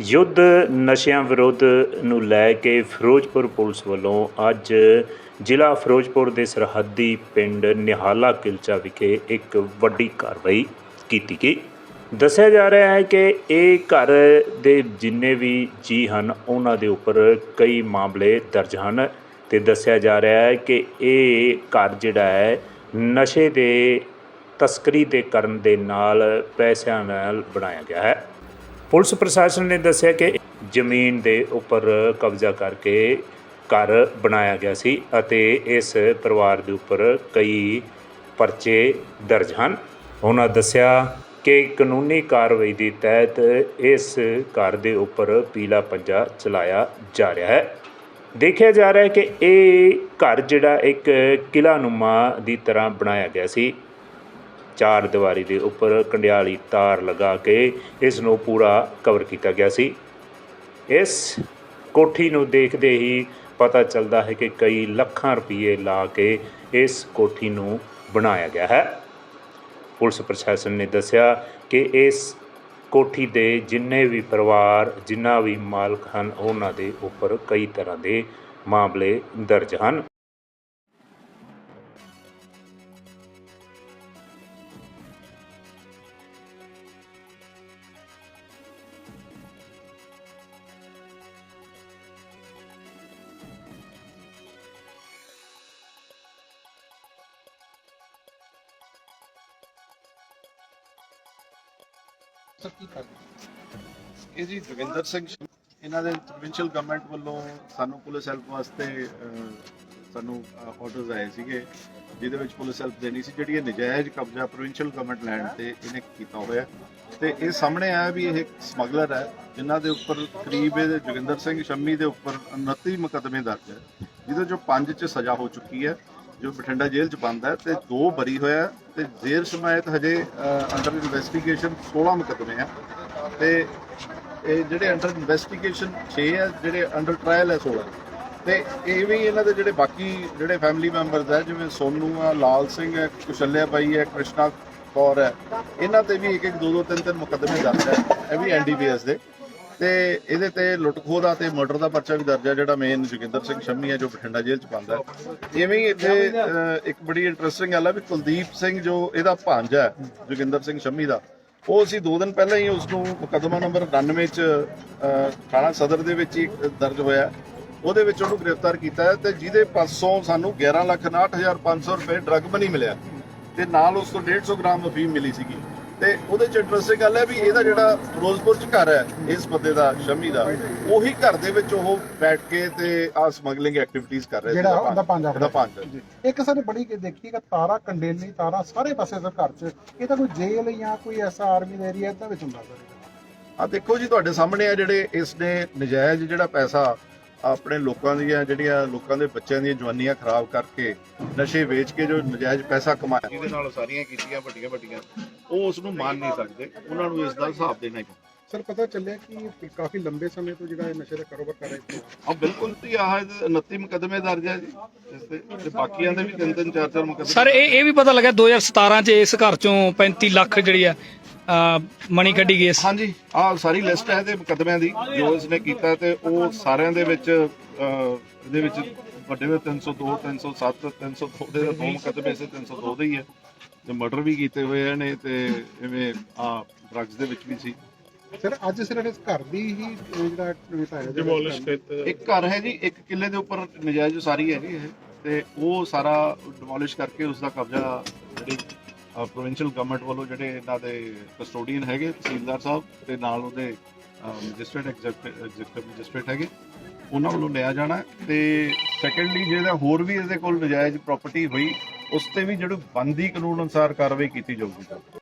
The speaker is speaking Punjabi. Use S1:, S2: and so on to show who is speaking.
S1: ਯੁੱਧ ਨਸ਼ਿਆਂ ਵਿਰੁੱਧ ਨੂੰ ਲੈ ਕੇ ਫਿਰੋਜ਼ਪੁਰ ਪੁਲਿਸ ਵੱਲੋਂ ਅੱਜ ਜ਼ਿਲ੍ਹਾ ਫਿਰੋਜ਼ਪੁਰ ਦੇ ਸਰਹੱਦੀ ਪਿੰਡ ਨਿਹਾਲਾ ਕਿਲਚਾ ਵਿਖੇ ਇੱਕ ਵੱਡੀ ਕਾਰਵਾਈ ਕੀਤੀ ਗਈ। ਦੱਸਿਆ ਜਾ ਰਿਹਾ ਹੈ ਕਿ ਇਹ ਘਰ ਦੇ ਜਿੰਨੇ ਵੀ ਜੀ ਹਨ, ਉਹਨਾਂ ਦੇ ਉੱਪਰ ਕਈ ਮਾਮਲੇ ਦਰਜ ਹਨ ਤੇ ਦੱਸਿਆ ਜਾ ਰਿਹਾ ਹੈ ਕਿ ਇਹ ਘਰ ਜਿਹੜਾ ਹੈ, ਨਸ਼ੇ ਦੇ ਤਸਕਰੀ ਦੇ ਕਰਨ ਦੇ ਨਾਲ ਪੈਸਿਆਂ ਨਾਲ ਬਣਾਇਆ ਗਿਆ ਹੈ। ਪੁਲਿਸ ਪ੍ਰਸ਼ਾਸਨ ਨੇ ਦੱਸਿਆ ਕਿ ਜ਼ਮੀਨ ਦੇ ਉੱਪਰ ਕਬਜ਼ਾ ਕਰਕੇ ਘਰ ਬਣਾਇਆ ਗਿਆ ਸੀ ਅਤੇ ਇਸ ਪਰਿਵਾਰ ਦੇ ਉੱਪਰ ਕਈ ਪਰਚੇ ਦਰਜ ਹਨ। ਉਹਨਾਂ ਦੱਸਿਆ ਕਿ ਕਾਨੂੰਨੀ ਕਾਰਵਾਈ ਦੇ ਤਹਿਤ ਇਸ ਘਰ ਦੇ ਉੱਪਰ ਪੀਲਾ ਪੰਜਾ ਚਲਾਇਆ ਜਾ ਰਿਹਾ ਹੈ। ਦੇਖਿਆ ਜਾ ਰਿਹਾ ਹੈ ਕਿ ਇਹ ਘਰ ਜਿਹੜਾ ਇੱਕ ਕਿਲ੍ਹਾਨੁਮਾ ਦੀ ਤਰ੍ਹਾਂ ਬਣਾਇਆ ਗਿਆ ਸੀ। ਚਾਰ ਦੀਵਾਰੀ ਦੇ ਉੱਪਰ ਕੰਡਿਆਲੀ ਤਾਰ ਲਗਾ ਕੇ ਇਸ ਨੂੰ ਪੂਰਾ ਕਵਰ ਕੀਤਾ ਗਿਆ ਸੀ। ਇਸ ਕੋਠੀ ਨੂੰ ਦੇਖਦੇ ਹੀ ਪਤਾ ਚੱਲਦਾ ਹੈ ਕਿ ਕਈ ਲੱਖਾਂ ਰੁਪਏ ਲਾ ਕੇ ਇਸ ਕੋਠੀ ਨੂੰ ਬਣਾਇਆ ਗਿਆ ਹੈ। ਪੁਲਿਸ ਪ੍ਰਸ਼ਾਸਨ ਨੇ ਦੱਸਿਆ ਕਿ ਇਸ ਕੋਠੀ ਦੇ ਜਿੰਨੇ ਵੀ ਪਰਿਵਾਰ, ਜਿੰਨਾ ਵੀ ਮਾਲਕ ਹਨ, ਉਹਨਾਂ ਦੇ ਉੱਪਰ ਕਈ ਤਰ੍ਹਾਂ ਦੇ ਮਾਮਲੇ ਦਰਜ ਹਨ।
S2: ਇਹ ਜੀ ਜੋਗਿੰਦਰ ਸਿੰਘ ਇਹਨਾਂ ਦੇ ਪ੍ਰੋਵਿੰਸ਼ੀਅਲ ਗਵਰਨਮੈਂਟ ਵੱਲੋਂ ਸਾਨੂੰ ਪੁਲਿਸ ਹੈਲਪ ਵਾਸਤੇ ਸਾਨੂੰ ਆਰਡਰਸ ਆਏ ਸੀਗੇ, ਜਿਹਦੇ ਵਿੱਚ ਪੁਲਿਸ ਹੈਲਪ ਦੇਣੀ ਸੀ, ਜਿਹੜੀ ਇਹ ਨਜਾਇਜ਼ ਕਬਜ਼ਾ ਪ੍ਰੋਵਿੰਸ਼ੀਅਲ ਗਵਰਨਮੈਂਟ ਲੈਂਡ ਤੇ ਇਹਨੇ ਕੀਤਾ ਹੋਇਆ। ਤੇ ਇਹ ਸਾਹਮਣੇ ਆਇਆ ਵੀ ਇਹ ਸਮਗਲਰ ਹੈ, ਜਿਨ੍ਹਾਂ ਦੇ ਉੱਪਰ ਕਰੀਬ ਇਹ ਜੋਗਿੰਦਰ ਸਿੰਘ ਸ਼ੰਮੀ ਦੇ ਉੱਪਰ 29 ਮੁਕੱਦਮੇ ਦਰਜ ਹੈ, ਜਿਹਦੇ ਚੋਂ ਪੰਜ 'ਚ ਸਜ਼ਾ ਹੋ ਚੁੱਕੀ ਹੈ। ਜੋ ਬਠਿੰਡਾ ਜੇਲ੍ਹ 'ਚ ਬੰਦ ਹੈ ਤੇ ਦੋ ਬਰੀ ਹੋਇਆ ਹੈ ਤੇ ਜੇਲ੍ਹ ਸਮੇਤ ਹਜੇ ਅੰਡਰ ਇਨਵੈਸਟੀਗੇਸ਼ਨ 16 ਮੁਕੱਦਮੇ ਆ। ਤੇ ਇਹ ਜਿਹੜੇ ਅੰਡਰ ਇਨਵੈਸਟੀਗੇਸ਼ਨ 6 ਹੈ ਜਿਹੜੇ ਅੰਡਰ ਟ੍ਰਾਇਲ ਹੈ 16 ਤੇ ਇਹ ਵੀ ਇਹਨਾਂ ਦੇ ਜਿਹੜੇ ਬਾਕੀ ਜਿਹੜੇ ਫੈਮਿਲੀ ਮੈਂਬਰਸ ਹੈ ਜਿਵੇਂ ਸੋਨੂ ਆ, ਲਾਲ ਸਿੰਘ ਹੈ ਕੁਸ਼ਲਿਆ ਬਾਈ ਹੈ ਕ੍ਰਿਸ਼ਨਾ ਕੌਰ ਹੈ ਇਹਨਾਂ ਤੇ ਵੀ ਇੱਕ ਇੱਕ ਦੋ ਦੋ ਤਿੰਨ ਤਿੰਨ ਮੁਕੱਦਮੇ ਦਰਜ ਹੈ ਇਹ ਵੀ ਐਨਡੀਪੀਐਸ ਦੇ। ਤੇ ਇਹਦੇ ਤੇ ਲੁੱਟ ਦਾ ਤੇ ਮਰਡਰ ਦਾ ਪਰਚਾ ਵੀ ਦਰਜ ਹੈ ਜਿਹੜਾ ਮੇਨ ਜੋਗਿੰਦਰ ਸਿੰਘ ਸ਼ੰਮੀ ਹੈ ਜੋ ਬਠਿੰਡਾ ਜੇਲ੍ਹ ਚ ਬੰਦ ਇਵੇਂ ਹੀ ਇੱਥੇ ਇੱਕ ਬੜੀ ਇੰਟਰਸਟਿੰਗ ਗੱਲ ਹੈ ਵੀ ਕੁਲਦੀਪ ਸਿੰਘ ਜੋ ਇਹਦਾ ਭਾਂਜਾ ਹੈ ਜੋਗਿੰਦਰ ਸਿੰਘ ਸ਼ੰਮੀ ਦਾ ਉਹ ਅਸੀਂ 2 ਦਿਨ ਪਹਿਲਾਂ ਹੀ ਉਸ ਨੂੰ ਮੁਕੱਦਮਾ ਨੰਬਰ 99 ਚ ਅਹ, ਥਾਣਾ ਸਦਰ ਦੇ ਵਿੱਚ ਹੀ ਦਰਜ ਹੋਇਆ ਉਹਦੇ ਵਿੱਚ ਉਹਨੂੰ ਗ੍ਰਿਫਤਾਰ ਕੀਤਾ ਤੇ ਜਿਹਦੇ ਪਾਸੋਂ ਸਾਨੂੰ 11 ਲੱਖ 59500 ਰੁਪਏ ਡਰੱਗ ਮਨੀ ਮਿਲਿਆ। ਤੇ ਨਾਲ ਉਸ ਤੋਂ 150 ਗ੍ਰਾਮ ਅਫੀਮ ਮਿਲੀ ਸੀਗੀ। ਤੇ ਉਹਦੇ ਚ ਇੰਟਰਸਟਿੰਗ ਗੱਲ ਹੈ ਵੀ ਇਹਦਾ ਜਿਹੜਾ ਫਿਰੋਜ਼ਪੁਰ ਚ ਘਰ ਹੈ ਇਸ ਬੰਦੇ ਦਾ ਸ਼ਮੀ ਦਾ ਉਹੀ ਘਰ ਦੇ ਵਿੱਚ ਉਹ ਬੈਠ ਕੇ ਤੇ ਆ ਸਮਗਲਿੰਗ ਐਕਟੀਵਿਟੀਜ਼ ਕਰ ਰਿਹਾ
S3: ਜਿਹੜਾ
S2: ਇਹਦਾ
S3: ਉਹਦਾ ਪੰਜਾ
S2: ਇਹਦਾ ਪੰਜ।
S3: ਇੱਕ ਸਰ ਬੜੀ ਕਿ ਦੇਖੀ ਕਿ ਤਾਰਾ ਕੰਡੇਲੀ ਤਾਰਾ ਸਾਰੇ ਪਾਸੇ ਸਰ ਘਰ ਚ। ਇਹ ਤਾਂ ਕੋਈ ਜੇਲ੍ਹ ਜਾਂ ਕੋਈ ਐਸਾ ਆਰਮੀ ਦਾ ਏਰੀਆ ਇਦਾਂ ਵਿੱਚ ਹੁੰਦਾ ਸਰ।
S2: ਆ ਦੇਖੋ ਜੀ ਤੁਹਾਡੇ ਸਾਹਮਣੇ ਆ ਜਿਹੜੇ ਇਸ ਨੇ ਨਜਾਇਜ਼ ਜਿਹੜਾ ਪੈਸਾ ਆਪਣੇ ਲੋਕਾਂ ਦੀਆਂ ਜਿਹੜੀਆਂ ਲੋਕਾਂ ਦੇ ਬੱਚਿਆਂ ਦੀਆਂ ਜਵਾਨੀਆਂ ਖਰਾਬ ਕਰਕੇ ਨਸ਼ੇ ਵੇਚ ਕੇ ਜੋ ਨਜਾਇਜ਼ ਪੈਸਾ ਕਮਾਇਆ। ਜਿਹਦੇ ਨਾਲ ਸਾਰੀਆਂ ਕੀਤੀਆਂ ਵੱਡੀਆਂ ਵੱਡੀਆਂ ਉਹ ਉਸ ਨੂੰ ਮੰਨ ਨਹੀਂ ਸਕਦੇ। ਉਹਨਾਂ ਨੂੰ ਇਸ ਦਾ ਹਿਸਾਬ ਦੇਣਾ ਚਾਹੀਦਾ
S3: ਸਰ ਪਤਾ ਚੱਲਿਆ ਕਿ ਕਾਫੀ ਲੰਬੇ ਸਮੇਂ ਤੋਂ ਜਿਹੜਾ ਇਹ ਨਸ਼ੇ ਦਾ ਕਾਰੋਬਾਰ ਕਰ ਰਿਹਾ ਸੀ।
S2: ਆ ਬਿਲਕੁਲ ਜੀ ਆਹ ਇਹਦੇ 29 ਮੁਕੱਦਮੇ ਦਰਜ ਹੈ ਜੀ। ਇਸ ਤੇ ਤੇ ਬਾਕੀਆਂ ਦੇ ਵੀ ਤਿੰਨ ਤਿੰਨ ਚਾਰ ਚਾਰ ਮੁਕੱਦਮੇ।
S4: ਸਰ ਇਹ ਇਹ ਵੀ ਪਤਾ ਲੱਗਾ 2017 ਚ ਇਸ ਘਰ ਚੋਂ 35 ਲੱਖ ਜਿਹੜੀ ਆ ਮਣੀ ਕੱਢੀ ਗਈ ਇਸ।
S2: ਹਾਂਜੀ ਆਹ ਸਾਰੀ ਲਿਸਟ ਹੈ ਇਹਦੇ ਮੁਕੱਦਮਿਆਂ ਦੀ ਜੋ ਇਸਨੇ ਕੀਤਾ ਤੇ ਉਹ ਸਾਰਿਆਂ ਦੇ ਵਿੱਚ ਇਹਦੇ ਵਿੱਚ ਵੱਡੇ ਵਿੱਚ 302 307 302 ਦੇ ਦੋ ਮੁਕੱਦਮੇ ਇਸੇ 302 ਦੇ ਹੀ ਹੈ ਤੇ ਮਰਡਰ ਵੀ ਕੀਤੇ ਹੋਏ ਨੇ ਤੇ ਇਵੇਂ ਆ ਡਰੱਗਸ ਦੇ ਵਿੱਚ ਵੀ ਸੀ।
S3: ਸਰ ਅੱਜ ਸਿਰਫ ਇਸ ਘਰ ਦੀ ਹੀ ਜਿਹੜਾ ਡਿਮੋਲਿਸ਼
S2: ਇੱਕ ਘਰ ਹੈ ਜੀ ਇੱਕ ਕਿੱਲੇ ਦੇ ਉੱਪਰ ਨਜਾਇਜ਼ ਉਸਾਰੀ ਹੈ ਜੀ ਇਹ। ਤੇ ਉਹ ਸਾਰਾ ਡਿਮੋਲਿਸ਼ ਕਰਕੇ ਉਸ ਦਾ ਕਬਜ਼ਾ ਜਿਹੜੀ ਪ੍ਰੋਵਿੰਸ਼ੀਅਲ ਗਵਰਨਮੈਂਟ ਵੱਲੋਂ ਜਿਹੜੇ ਇਹਨਾਂ ਦੇ ਕਸਟੋਡੀਅਨ ਹੈਗੇ ਤਹਿਸੀਲਦਾਰ ਸਾਹਿਬ ਤੇ ਨਾਲ ਉਹਦੇ ਮੈਜਿਸਟ੍ਰੇਟ ਐਗਜ਼ੀਕਟਿਵ ਮੈਜਿਸਟ੍ਰੇਟ ਹੈਗੇ। ਉਹਨਾਂ ਵੱਲੋਂ ਲਿਆ ਜਾਣਾ ਤੇ ਸੈਕੰਡਲੀ ਜਿਹੜਾ ਹੋਰ ਵੀ ਇਹਦੇ ਕੋਲ ਨਜਾਇਜ਼ ਪ੍ਰਾਪਰਟੀ ਹੋਈ, ਉਸ ਤੇ ਵੀ ਜਿਹੜੀ ਬੰਦੀ ਕਾਨੂੰਨ ਅਨੁਸਾਰ ਕਾਰਵਾਈ ਕੀਤੀ ਜਾਊਗੀ।